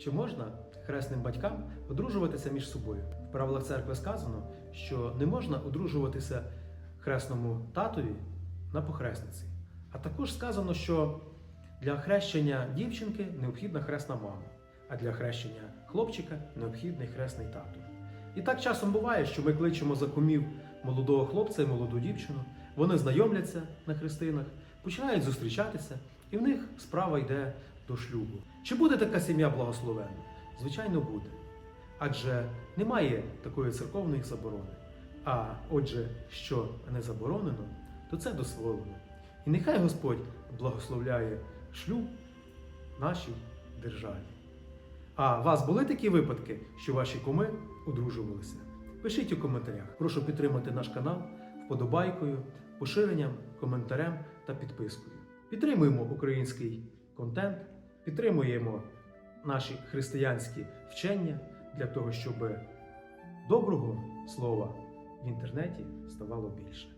Чи можна хресним батькам одружуватися між собою? В правилах церкви сказано, що не можна одружуватися хресному татові на похресниці. А також сказано, що для хрещення дівчинки необхідна хресна мама, а для хрещення хлопчика необхідний хресний тато. І так часом буває, що ми кличемо за кумів молодого хлопця і молоду дівчину, вони знайомляться на хрестинах, починають зустрічатися, і в них справа йде до шлюбу. Чи буде така сім'я благословенна? Звичайно, буде. Адже немає такої церковної заборони. А отже, що не заборонено, то це дозволено. І нехай Господь благословляє шлюб нашій державі. А у вас були такі випадки, що ваші куми одружувалися? Пишіть у коментарях. Прошу підтримати наш канал вподобайкою, поширенням, коментарем та підпискою. Підтримуємо український контент, підтримуємо наші християнські вчення для того, щоб доброго слова в інтернеті ставало більше.